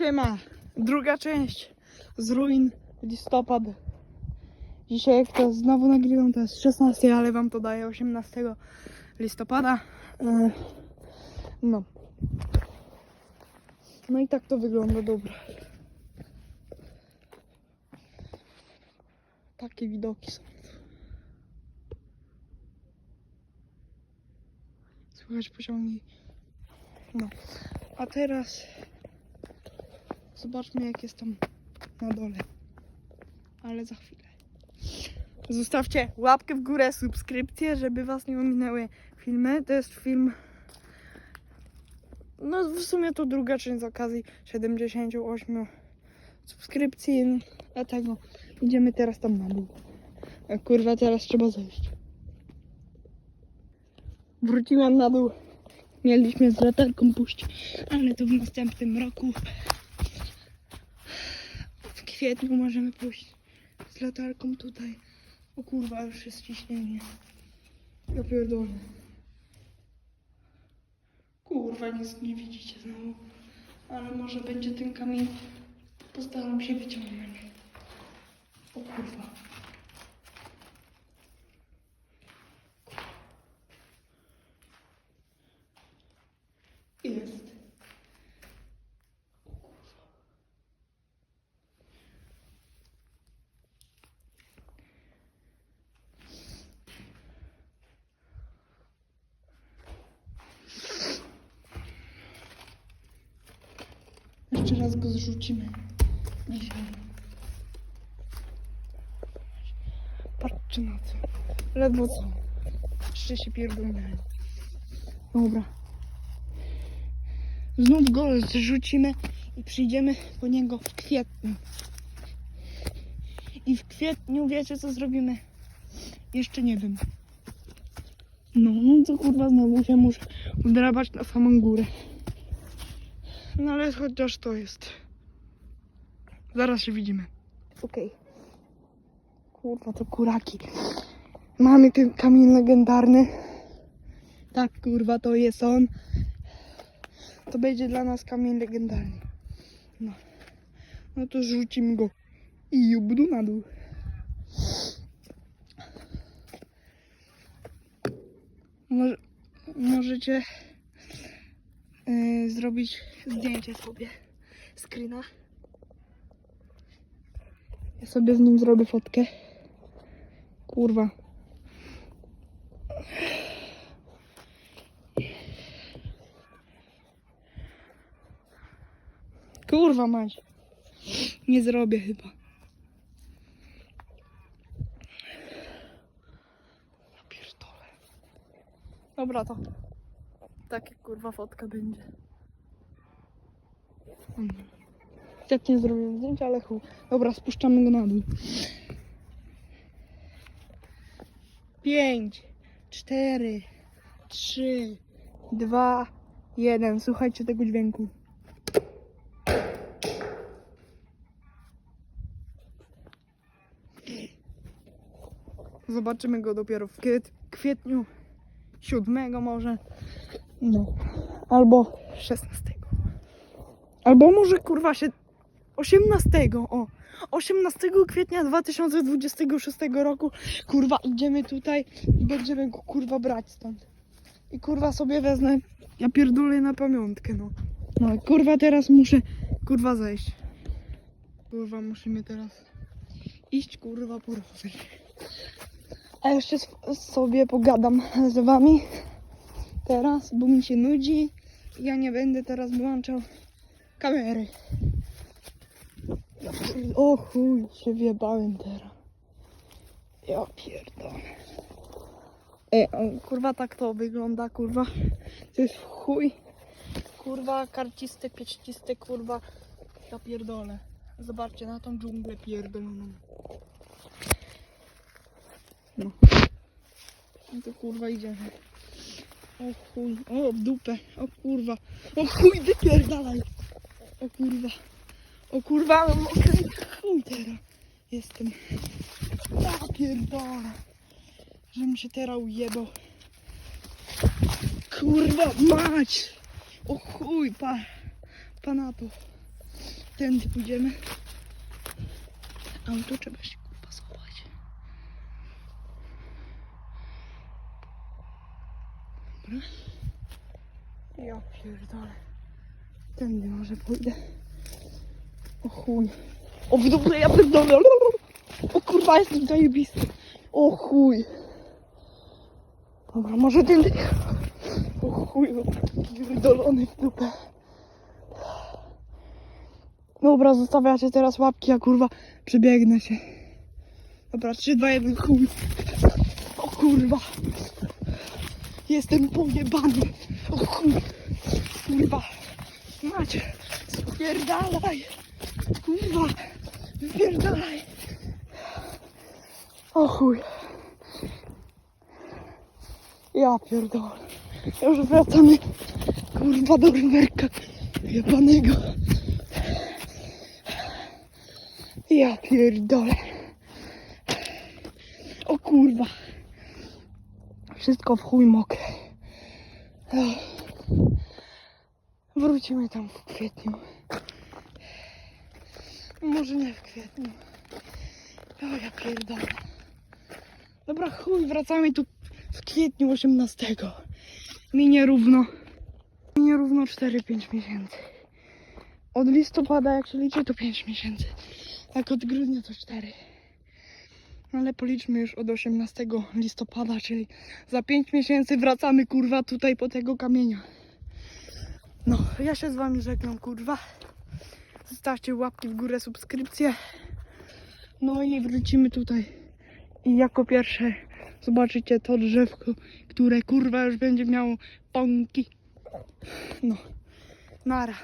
Siema, druga część z ruin listopad. Dzisiaj jak to znowu nagrywam, to jest 16, ale wam to daję 18 listopada. E, No. No i tak to wygląda dobra. Takie widoki są. Słychać pociągi. No. A teraz zobaczmy jak jest tam na dole. Ale za chwilę. Zostawcie łapkę w górę, subskrypcję, żeby was nie ominęły filmy. To jest film. No w sumie to druga część z okazji 78 subskrypcji. Dlatego idziemy teraz tam na dół. Kurwa teraz trzeba zejść. Wróciłam na dół. Mieliśmy z latarką puścić, ale to w następnym roku. Kwietniu możemy pójść z latarką tutaj. O kurwa, już jest ciśnienie. Ja pierdolę. Kurwa, nic nie widzicie znowu. Ale może będzie ten kamień. Postaram się wyciągnąć. O kurwa. Jest. Jeszcze raz go zrzucimy. Dzisiaj. Patrzcie na to. Ledwo co. Jeszcze się pierdolnąłem. Dobra. Znów go zrzucimy i przyjdziemy po niego w kwietniu. I w kwietniu wiecie co zrobimy? Jeszcze nie wiem. No, no to kurwa znowu się muszę wdrabać na samą górę. No ale chociaż to jest. Zaraz się widzimy. Okej. Kurwa, to kuraki. Mamy ten kamień legendarny. Tak, kurwa, to jest on. To będzie dla nas kamień legendarny. No. No to rzucimy go. I jubdu na dół. Może, możecie yy, zrobić zdjęcie sobie screena. Ja sobie z nim zrobię fotkę. Kurwa. Kurwa mać. Nie zrobię chyba. Dobra to. Takie kurwa fotka będzie. Jak nie zrobię zdjęcia, ale chuj. Dobra, spuszczamy go na dół. Pięć, cztery, trzy, dwa, jeden. Słuchajcie tego dźwięku. Zobaczymy go dopiero w kwiet, kwietniu siódmego może. No. Albo 16. Albo może kurwa się 18. O. 18 kwietnia 2026 roku kurwa idziemy tutaj i będziemy go kurwa brać stąd. I kurwa sobie wezmę. Ja pierdolę na pamiątkę, no. No kurwa teraz muszę kurwa zejść. Kurwa musimy teraz iść kurwa po rower. A jeszcze sobie pogadam z wami teraz, bo mi się nudzi. Ja nie będę teraz wyłączał kamery. Ja pier- O chuj, się wjebałem teraz. Ja pierdolę. Ej, kurwa tak to wygląda, kurwa. To jest chuj. Kurwa, karciste, pieczciste, kurwa. Ja pierdolę. Zobaczcie na tą dżunglę pierdoloną. No. No to kurwa idziemy. O chuj, o dupę, o kurwa. O chuj, wypierdalaj. O kurwa. O kurwa, mam chuj teraz. Jestem. Ja pierdolę. Że mi się teraz ujebał. Kurwa, mać. O chuj, pa. Pa na to. tędy pójdziemy. A tu trzeba się kurwa schować. Dobra. Ja pierdolę. Tędy może pójdę. O chuj. O w ja pierdolę. O kurwa jestem zajebisty. O chuj. Dobra, może tędy. O chuj, pierdolony w dupę. Dobra, zostawiacie teraz łapki, a kurwa przebiegnę się. Dobra, 3, 2, 1, chuj. O kurwa. Jestem pojebany. O chuj. Kurwa. Macie. Spierdalaj. Kurwa. Spierdalaj. O chuj. Ja pierdolę. Już wracamy. Kurwa do rowerka. Jebanego. Ja pierdolę. O kurwa. Wszystko w chuj mokre. Wrócimy tam w kwietniu. Może nie w kwietniu. O ja pierdolę. Dobra chuj, wracamy tu w kwietniu 18. Minie równo. Minie równo 4-5 miesięcy. Od listopada jak się liczy to 5 miesięcy. Tak od grudnia to 4. Ale policzmy już od 18 listopada, czyli za 5 miesięcy wracamy kurwa tutaj po tego kamienia. No, ja się z wami żegnam kurwa. Zostawcie łapki w górę, subskrypcję. No i wrócimy tutaj. I jako pierwsze zobaczycie to drzewko, które kurwa już będzie miało pąki. No, nara.